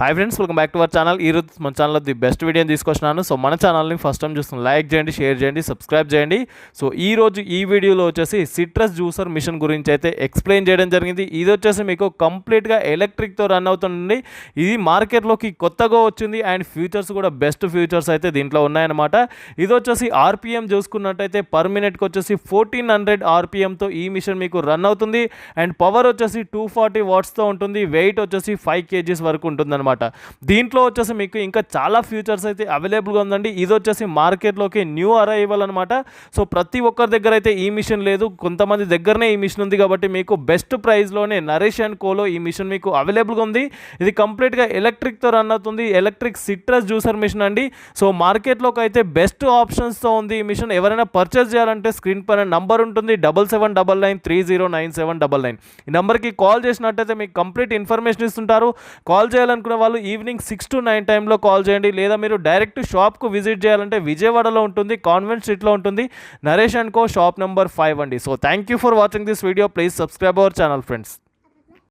Hi friends welcome back to our channel ఈ రోజు మన ఛానల్లో ది బెస్ట్ వీడియోని తీసుకొచ్చినాను. సో మన ఛానల్ని ఫస్ట్ టైం చూస్తున్న లైక్ చేయండి షేర్ చేయండి సబ్స్క్రైబ్ చేయండి. సో ఈ రోజు ఈ వీడియోలో వచ్చేసి సిట్రస్ జ్యూసర్ మిషన్ గురించి అయితే ఎక్స్ప్లెయిన్ చేయడం జరిగింది. ఇది వచ్చేసి మీకు కంప్లీట్గా ఎలక్ట్రిక్తో రన్ అవుతుంది ఇది మార్కెట్లోకి కొత్తగా వచ్చింది అండ్ ఫ్యూచర్స్ కూడా బెస్ట్ ఫ్యూచర్స్ అయితే దీంట్లో ఉన్నాయన్నమాట. ఇది వచ్చేసి ఆర్పిఎం చూసుకున్నట్టయితే పర్ మినిట్కి వచ్చేసి ఫోర్టీన్ హండ్రెడ్ ఆర్పిఎంతో ఈ మిషన్ మీకు రన్ అవుతుంది. అండ్ పవర్ వచ్చేసి టూ ఫార్టీ వాట్స్తో ఉంటుంది. వెయిట్ వచ్చేసి ఫైవ్ కేజీస్ వరకు ఉంటుంది అనమాట దీంట్లో వచ్చేసి మీకు ఇంకా చాలా ఫ్యూచర్స్ అయితే అవైలబుల్గా ఉందండి. ఇది వచ్చేసి మార్కెట్లోకి న్యూ అరైవల్ అనమాట సో ప్రతి ఒక్కరి దగ్గర అయితే ఈ మిషన్ లేదు. కొంతమంది దగ్గరనే ఈ మిషన్ ఉంది కాబట్టి మీకు బెస్ట్ ప్రైస్లోనే నరేష్ అండ్ కోలో ఈ మిషన్ మీకు అవైలబుల్గా ఉంది. ఇది కంప్లీట్గా ఎలక్ట్రిక్తో రన్ అవుతుంది. ఎలక్ట్రిక్ సిట్రస్ జ్యూసర్ మిషన్ అండి. సో మార్కెట్లోకి అయితే బెస్ట్ ఆప్షన్స్తో ఉంది ఈ మిషన్. ఎవరైనా పర్చేస్ చేయాలంటే స్క్రీన్ పైన నంబర్ ఉంటుంది. Double seven double nine three zero nine seven double nine. ఈ నెంబర్కి కాల్ చేసినట్టయితే మీకు కంప్లీట్ ఇన్ఫర్మేషన్ ఇస్తుంటారు. కాల్ చేయాలనుకున్న చేయాలనుకునే వాళ్ళు ఈవినింగ్ సిక్స్ టు నైన్ టైంలో కాల్ చేయండి. లేదా మీరు డైరెక్ట్ షాప్కు విజిట్ చేయాలంటే విజయవాడలో ఉంటుంది కాన్వెంట్ స్ట్రీట్లో ఉంటుంది. Naresh and co shop number five అండి. So thank you for watching this video. Please subscribe our channel friends.